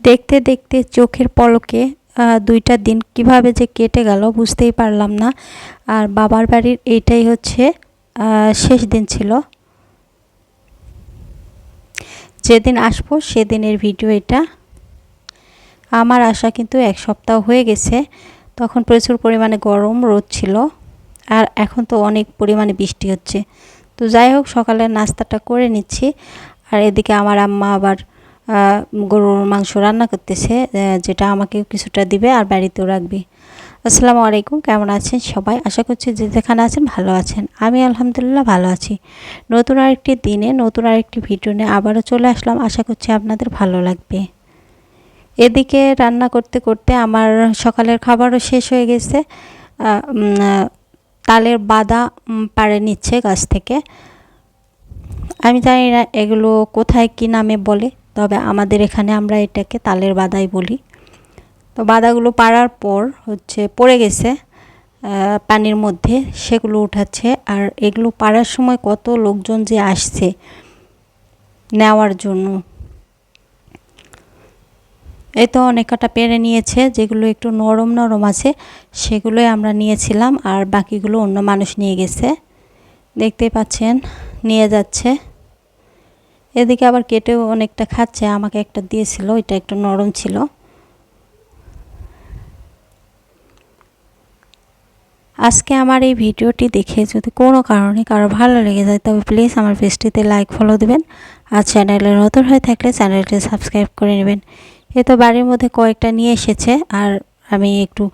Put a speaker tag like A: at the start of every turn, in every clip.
A: দেখতে দেখতে চোখের পলকে দুইটা দিন কীভাবে যে কেটে গেল বুঝতেই পারলাম না। আর বাবার বাড়ির এইটাই হচ্ছে শেষ দিন ছিল। যেদিন আসব সেদিনের ভিডিও এটা। আমার আসা কিন্তু এক সপ্তাহ হয়ে গেছে। তখন প্রচুর পরিমাণে গরম, রোদ ছিল। আর এখন তো অনেক পরিমাণে বৃষ্টি হচ্ছে। তো যাই হোক, সকালের নাস্তাটা করে নিচ্ছি। আর এদিকে আমার আম্মা আবার গরুর মাংস রান্না করতেছে যেটা আমাকে কিছুটা দিবে আর বাড়িতেও রাখবে। আসসালামু আলাইকুম, কেমন আছেন সবাই? আশা করছি যে যেখানে আছেন ভালো আছেন। আমি আলহামদুলিল্লাহ ভালো আছি। নতুন আরেকটি দিনে, নতুন আরেকটি ভিডিও নিয়ে আবারও চলে আসলাম। আশা করছি আপনাদের ভালো লাগবে। এদিকে রান্না করতে করতে আমার সকালের খাবারও শেষ হয়ে গেছে। তালের বাদা পাড়ে নিচ্ছে গাছ থেকে। আমি জানি না এগুলো কোথায়, কি নামে বলে। তবে আমাদের এখানে আমরা এটাকে তালের বাদাই বলি। তো বাদাগুলো পাড়ার পর হচ্ছে পড়ে গেছে পানির মধ্যে, সেগুলো উঠাচ্ছে। আর এগুলো পাড়ার সময় কত লোকজন যে আসছে নেওয়ার জন্য। এই তো অনেক কটা পেরে নিয়েছে, যেগুলো একটু নরম নরম আছে, সেগুলোই আমরা নিয়েছিলাম। আর বাকিগুলো অন্য মানুষ নিয়ে গেছে। দেখতে পাচ্ছেন, নিয়ে যাচ্ছে। এদিকে আবার কেটেও অনেকটা খাচ্ছে, আমাকে একটা দিয়েছিল এটা একটু নরম ছিল। আজকে আমার এই ভিডিওটি দেখে যদি কোনো কারণে কারও ভালো লেগে যায়, তবে প্লিজ আমার পেজটিতে লাইক ফলো দেবেন। আর চ্যানেলে নতুন হয়ে থাকলে চ্যানেলটি সাবস্ক্রাইব করে নেবেন। এ তো বাড়ির মধ্যে কয়েকটা নিয়ে এসেছে, আর আমি একটু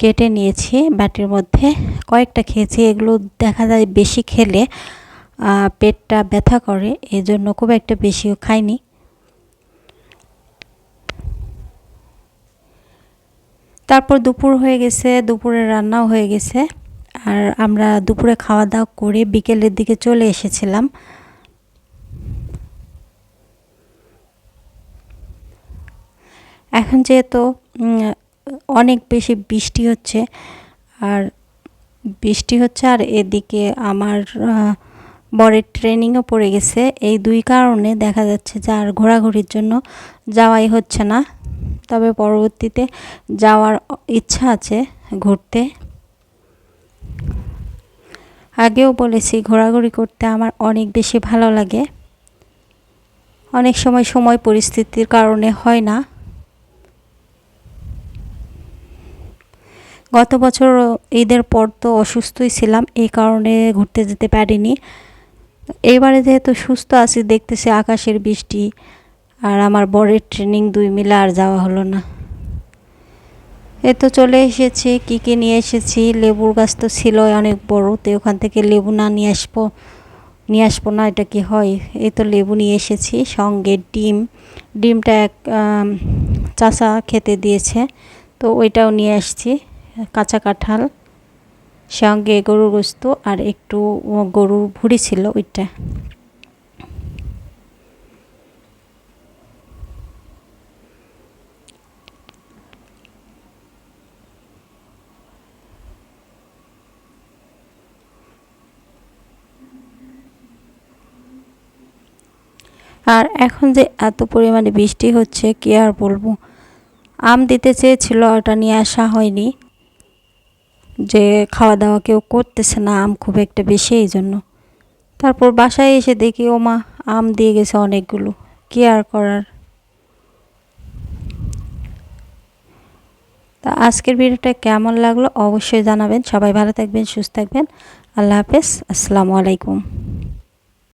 A: কেটে নিয়েছি, বাটির মধ্যে কয়েকটা খেয়েছি। এগুলো দেখা যায় বেশি খেলে পেটটা ব্যথা করে এই জন্য খুব একটা বেশিও খাইনি। তারপর দুপুর হয়ে গেছে দুপুরে রান্নাও হয়ে গেছে। আর আমরা দুপুরে খাওয়া দাওয়া করে বিকেলের দিকে চলে এসেছিলাম। এখন যেহেতু অনেক বেশি বৃষ্টি হচ্ছে, আর বৃষ্টি হচ্ছে, আর এদিকে আমার বরের ট্রেনিংও পড়ে গেছে। এই দুই কারণে দেখা যাচ্ছে যে আর ঘোরাঘুরির জন্য যাওয়াই হচ্ছে না। তবে পরবর্তীতে যাওয়ার ইচ্ছা আছে ঘুরতে। আগেও বলেছি, ঘোরাঘুরি করতে আমার অনেক বেশি ভালো লাগে। অনেক সময় সময় পরিস্থিতির কারণে হয় না। গত বছর ঈদের পর তো অসুস্থই ছিলাম, এই কারণে ঘুরতে যেতে পারিনি। এবারে যেহেতু সুস্থ আছি, দেখতেছি আকাশের বৃষ্টি আর আমার বরের ট্রেনিং দুই মিলে আর যাওয়া হলো না। এ তো চলে এসেছি, কী কী নিয়ে এসেছি? লেবুর গাছ তো ছিল অনেক বড়, তো ওখান থেকে লেবু না নিয়ে আসব নিয়ে আসব না, এটা কি হয়? এই তো লেবু নিয়ে এসেছি, সঙ্গে ডিম। ডিমটা এক চাচা খেতে দিয়েছে, তো ওইটাও নিয়ে আসছি, কাঁচা কাঁঠাল। সঙ্গে গরুর গোস্ত আর একটু গরুর ভুড়ি ছিল ওইটা। আর এখন যে এত পরিমাণে বৃষ্টি হচ্ছে, কি আর বলব? আম দিতে চেয়েছিল, ওটা নিয়ে আসা হয়নি। যে খাওয়া দাওয়া কেউ করতেছে না, আম খুব একটা বেশি, এই জন্য। তারপর বাসায় এসে দেখি, ও মা, আম দিয়ে গেছে অনেকগুলো, কি আর করার? তা আজকের ভিডিওটা কেমন লাগল অবশ্যই জানাবেন। সবাই ভালো থাকবেন, সুস্থ থাকবেন। আল্লাহ হাফেজ, আসসালামু আলাইকুম।